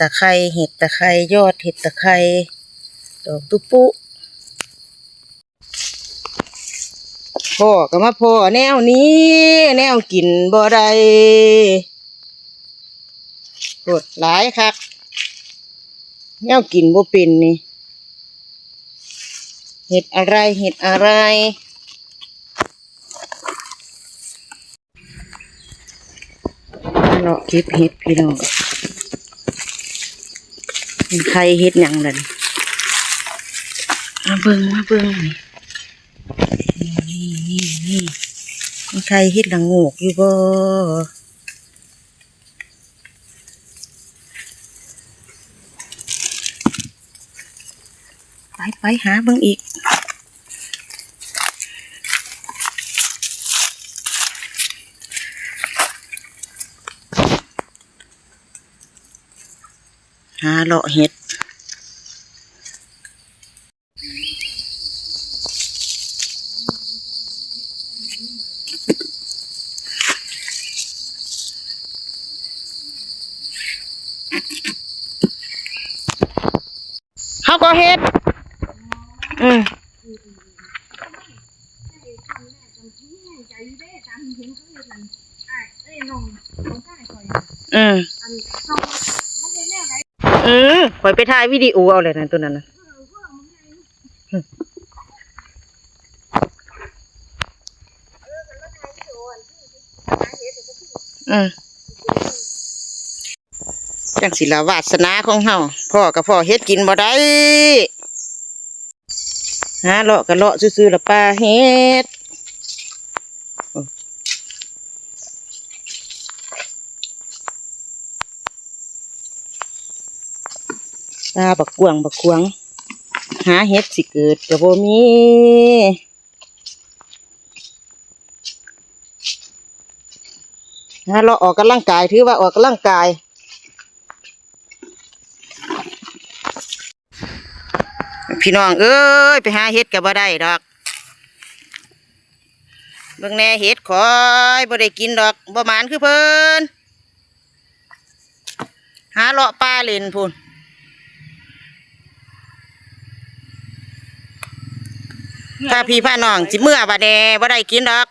ตะไคร้เห็ดตะไคร้ยอดเห็ดตะไคร้ดอกตุปุพ่อก็มาพ่อแนวนี้ แนวกินบ่ได้กดหลายคักแนวกินบ่เป็นนี่เห็ดอะไรเห็ดอะไรเลาะเก็บเห็ดพี่น้อง เป็นใครเฮ็ดหยังเลยมาเบิ้งมาเบิ้งนี่นี่นี่นี่มีใครเฮ็ดละโงกอยู่บ่ไปไปหาเบิ้งอีก หาเลาะเห็ดเขาก็เห็ด อืมอืม อืมคอยไปถ่ายวิดีโอเอาเลยนะตัวนั้นนะอืมจังสิละวาสนาของเฮาพ่อกับพ่อเฮ็ดกินบ่ได้หาเลาะกับเลาะซื่อๆละปลาเฮ็ด ตาบักกวงบักกวง หาเห็ดสิเกิดกระโบมีหาเราะออกกำลังกายถือว่าออกกำลังกายพี่น้องเอ้ยไปหาเห็ดกับบ่ได้ดอกเบิ่งแน่เห็ดคอยบ่ได้กินดอกบ่หมานคือเพิ่นหาเลาะป่าเล่นพุ่น ถ้าพี่พาน้องจิเมื่อบ่แดบ่ได้กินดอก